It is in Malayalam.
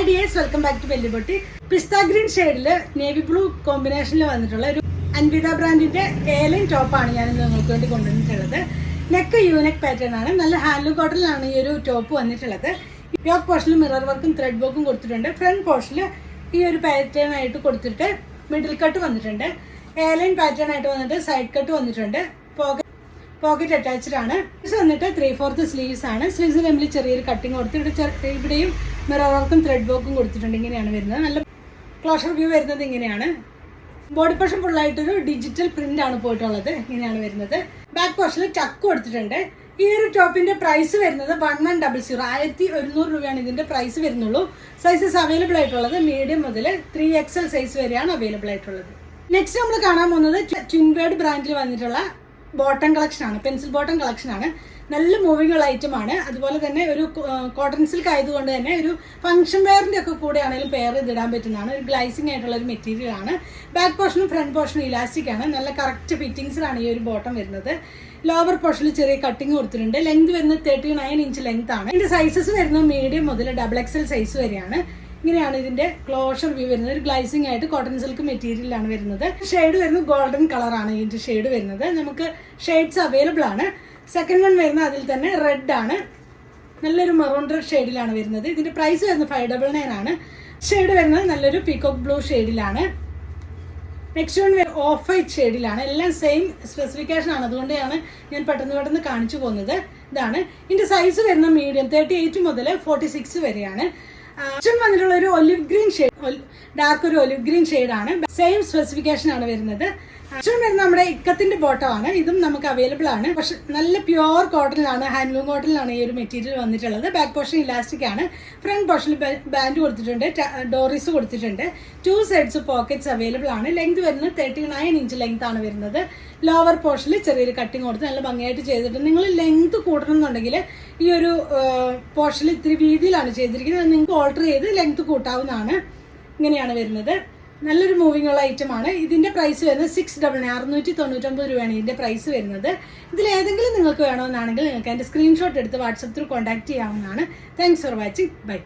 Hi dears welcome back to വെല്ലുപൊട്ടി pista green ഷെയ്ഡിൽ നേവി ബ്ലൂ കോമ്പിനേഷനിൽ വന്നിട്ടുള്ള ഒരു അൻവിത ബ്രാൻഡിന്റെ ഏലൻ ടോപ്പാണ് ഞാൻ നിങ്ങൾക്ക് വേണ്ടി കൊണ്ടുവന്നിട്ടുള്ളത്. നെക്ക് യൂനെക്ക് പാറ്റേൺ ആണ്. നല്ല ഹാൻഡ്ലൂം കോട്ടണിലാണ് ഈ ഒരു ടോപ്പ് വന്നിട്ടുള്ളത്. യോക്ക് പോർഷനിൽ മിറർ വർക്കും ത്രെഡ് വർക്കും കൊടുത്തിട്ടുണ്ട്. ഫ്രണ്ട് പോർഷനിൽ ഈ ഒരു പാറ്റേൺ ആയിട്ട് കൊടുത്തിട്ട് മിഡിൽ കട്ട് വന്നിട്ടുണ്ട്. ഏലൻ പാറ്റേൺ ആയിട്ട് വന്നിട്ട് സൈഡ് കട്ട് വന്നിട്ടുണ്ട്. പോക്കറ്റ് അറ്റാച്ച്ഡ് ആണ്. വന്നിട്ട് ത്രീ ഫോർത്ത് സ്ലീവ്സ് ആണ് സ്ലീവ്സിൽ നമ്മൾ ചെറിയൊരു കട്ടിങ് കൊടുത്ത് ഇവിടെ ചെറി- ഇവിടെയും മിറർ വർക്കും ത്രെഡ് വർക്കും കൊടുത്തിട്ടുണ്ട്. ഇങ്ങനെയാണ് വരുന്നത്. നല്ല ക്ലോഷർ വ്യൂ വരുന്നത് ഇങ്ങനെയാണ്. ബോഡി പോർഷൻ ഫുള്ളായിട്ടൊരു ഡിജിറ്റൽ പ്രിന്റ് ആണ് പോയിട്ടുള്ളത്. ഇങ്ങനെയാണ് വരുന്നത്. ബാക്ക് പോർഷനിൽ ചക്ക് കൊടുത്തിട്ടുണ്ട്. ഈ ഒരു ടോപ്പിന്റെ പ്രൈസ് വരുന്നത് വൺ വൺ ഡബിൾ സീറോ ആയിരത്തി ഒരുന്നൂറ് രൂപയാണ് ഇതിന്റെ പ്രൈസ് വരുന്നുള്ളൂ. സൈസസ് അവൈലബിൾ ആയിട്ടുള്ളത് മീഡിയം മുതൽ ത്രീ എക്സൽ സൈസ് വരെയാണ് അവൈലബിൾ ആയിട്ടുള്ളത്. നെക്സ്റ്റ് നമ്മൾ കാണാൻ പോകുന്നത് ട്വിൻവേഡ് ബ്രാൻഡിൽ വന്നിട്ടുള്ള ബോട്ടം കളക്ഷൻ ആണ് പെൻസിൽ ബോട്ടൺ കളക്ഷൻ ആണ്. നല്ല മൂവിങ് ഉള്ള ഐറ്റം ആണ്. അതുപോലെ തന്നെ ഒരു കോട്ടൺ സിൽക്ക് ആയതുകൊണ്ട് തന്നെ ഒരു ഫംഗ്ഷൻ വെയറിന്റെ ഒക്കെ കൂടെ ആണെങ്കിലും പെയർ ചെയ്തിടാൻ പറ്റുന്നതാണ്. ഒരു ഗ്ലൈസിങ് ആയിട്ടുള്ള ഒരു മെറ്റീരിയൽ ആണ്. ബാക്ക് പോർഷനും ഫ്രണ്ട് പോർഷനും ഇലാസ്റ്റിക് ആണ്. നല്ല കറക്റ്റ് ഫിറ്റിങ്സിലാണ് ഈ ഒരു ബോട്ടം വരുന്നത്. ലോവർ പോർഷനിൽ ചെറിയ കട്ടിങ് കൊടുത്തിട്ടുണ്ട്. ലെങ്ത് വരുന്നത് തേർട്ടി നയൻ ഇഞ്ച് ലെങ്ത് ആണ്. ഇതിന്റെ സൈസസ് വരുന്നത് മീഡിയം മുതൽ ഡബിൾ എക്സൽ സൈസ് വരെയാണ്. ഇങ്ങനെയാണ് ഇതിന്റെ ക്ലോഷർ വ്യൂ വരുന്നത്. ഒരു ഗ്ലൈസിംഗ് ആയിട്ട് കോട്ടൺ സിൽക്ക് മെറ്റീരിയലാണ് വരുന്നത്. ഷെയ്ഡ് വരുന്നത് ഗോൾഡൻ കളറാണ് ഇതിന്റെ ഷെയ്ഡ് വരുന്നത്. നമുക്ക് ഷെയ്ഡ്സ് അവൈലബിൾ ആണ്. സെക്കൻഡ് വൺ വരുന്നത് അതിൽ തന്നെ റെഡ് ആണ്. നല്ലൊരു മെറൂൺ ഷെയ്ഡിലാണ് വരുന്നത്. ഇതിന്റെ പ്രൈസ് വരുന്നത് ഫൈവ് ഡബിൾ നയൻ ആണ്. ഷെയ്ഡ് വരുന്നത് നല്ലൊരു പീകോക്ക് ബ്ലൂ ഷെയ്ഡിലാണ്. നെക്സ്റ്റ് വൺ ഓഫ് വൈറ്റ് ഷെയ്ഡിലാണ്. എല്ലാം സെയിം സ്പെസിഫിക്കേഷൻ ആണ്. അതുകൊണ്ടാണ് ഞാൻ പെട്ടെന്ന് പെട്ടെന്ന് കാണിച്ചു പോകുന്നത്. ഇതാണ്. ഇതിന്റെ സൈസ് വരുന്ന മീഡിയം തേർട്ടി എയ്റ്റ് മുതൽ ഫോർട്ടി സിക്സ് വരെയാണ്. ആക്ഷൻ വന്നിട്ടുള്ള ഒരു ഒലിവ് ഗ്രീൻ ഷെയ്ഡ് ഡാർക്ക് ഒരു ഒലിവ് ഗ്രീൻ ആണ് സെയിം സ്പെസിഫിക്കേഷൻ ആണ് വരുന്നത് ആക്ഷൻ വരുന്നത് നമ്മുടെ ഇക്കത്തിന്റെ ബോട്ടമാണ്. ഇതും നമുക്ക് അവൈലബിൾ ആണ്. പക്ഷെ നല്ല പ്യുവർ കോട്ടണിലാണ് ഹാൻഡ്ലൂം കോട്ടണിലാണ് ഈ ഒരു മെറ്റീരിയൽ വന്നിട്ടുള്ളത്. ബാക്ക് പോർഷൻ ഇലാസ്റ്റിക് ആണ്. ഫ്രണ്ട് പോർഷനിൽ ബാൻഡ് കൊടുത്തിട്ടുണ്ട് ഡോറീസ് കൊടുത്തിട്ടുണ്ട്. ടു സൈഡ്സ് പോക്കറ്റ്സ് അവൈലബിൾ ആണ്. ലെങ്ത് വരുന്നത് തേർട്ടി നയൻ ഇഞ്ച് ലെങ്ത് ആണ് വരുന്നത്. ലോവർ പോർഷനിൽ ചെറിയൊരു കട്ടിങ് കൊടുത്ത് നല്ല ഭംഗിയായിട്ട് ചെയ്തിട്ടുണ്ട്. നിങ്ങൾ ലെങ്ത് കൂട്ടണം എന്നുണ്ടെങ്കിൽ ഈ ഒരു പോർഷനിൽ ഇത്തിരി വീതിയിലാണ് ചെയ്തിരിക്കുന്നത്. നിങ്ങൾക്ക് ഓൾട്ടർ ചെയ്ത് ലെങ്ത് കൂട്ടാവുന്നതാണ്. ഇങ്ങനെയാണ് വരുന്നത്. നല്ലൊരു മൂവിംഗ് ഉള്ള ഐറ്റം ആണ്. ഇതിന്റെ പ്രൈസ് വരുന്നത് സിക്സ് ഡബിൾ നയൻ അറുന്നൂറ്റി തൊണ്ണൂറ്റൊമ്പത് രൂപയാണ് ഇതിന്റെ പ്രൈസ് വരുന്നത്. ഇതിൽ ഏതെങ്കിലും നിങ്ങൾക്ക് വേണമെന്നാണെങ്കിൽ നിങ്ങൾക്ക് അതിന്റെ സ്ക്രീൻഷോട്ട് എടുത്ത് വാട്സപ്പ് ത്രൂ കോൺടാക്ട് ചെയ്യാവുന്നതാണ്. Thanks for watching bye